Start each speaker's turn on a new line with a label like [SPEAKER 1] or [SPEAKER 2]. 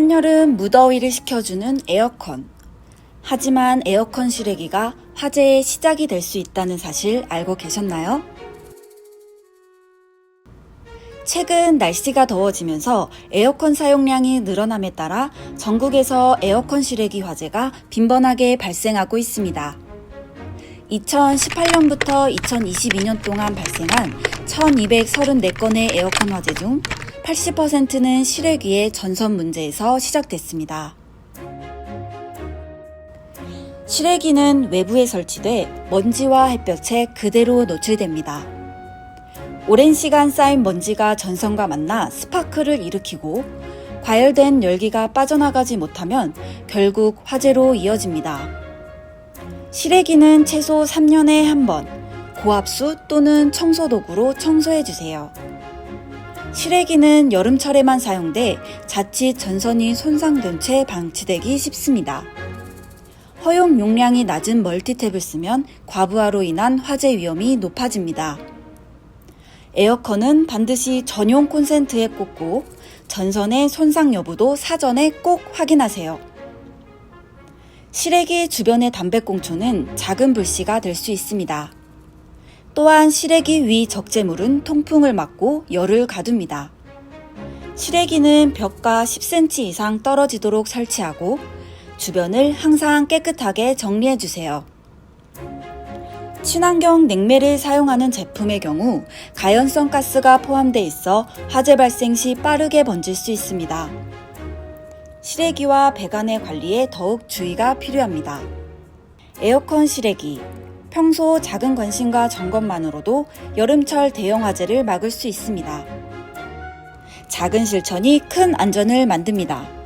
[SPEAKER 1] 한여름 무더위를 식혀주는 에어컨. 하지만 에어컨 실외기가 화재의 시작이 될 수 있다는 사실 알고 계셨나요? 최근 날씨가 더워지면서 에어컨 사용량이 늘어남에 따라 전국에서 에어컨 실외기 화재가 빈번하게 발생하고 있습니다. 2018년부터 2022년 동안 발생한 1234건의 에어컨 화재 중 80%는 실외기의 전선 문제에서 시작됐습니다. 실외기는 외부에 설치돼 먼지와 햇볕에 그대로 노출됩니다. 오랜 시간 쌓인 먼지가 전선과 만나 스파크를 일으키고 과열된 열기가 빠져나가지 못하면 결국 화재로 이어집니다. 실외기는 최소 3년에 한 번 고압수 또는 청소도구로 청소해 주세요. 실외기는 여름철에만 사용돼 자칫 전선이 손상된 채 방치되기 쉽습니다. 허용 용량이 낮은 멀티탭을 쓰면 과부하로 인한 화재 위험이 높아집니다. 에어컨은 반드시 전용 콘센트에 꽂고 전선의 손상 여부도 사전에 꼭 확인하세요. 실외기 주변의 담배꽁초는 작은 불씨가 될 수 있습니다. 또한 실외기 위 적재물은 통풍을 막고 열을 가둡니다. 실외기는 벽과 10cm 이상 떨어지도록 설치하고 주변을 항상 깨끗하게 정리해 주세요. 친환경 냉매를 사용하는 제품의 경우 가연성 가스가 포함되어 있어 화재 발생 시 빠르게 번질 수 있습니다. 실외기와 배관의 관리에 더욱 주의가 필요합니다. 에어컨 실외기. 평소 작은 관심과 점검만으로도 여름철 대형 화재를 막을 수 있습니다. 작은 실천이 큰 안전을 만듭니다.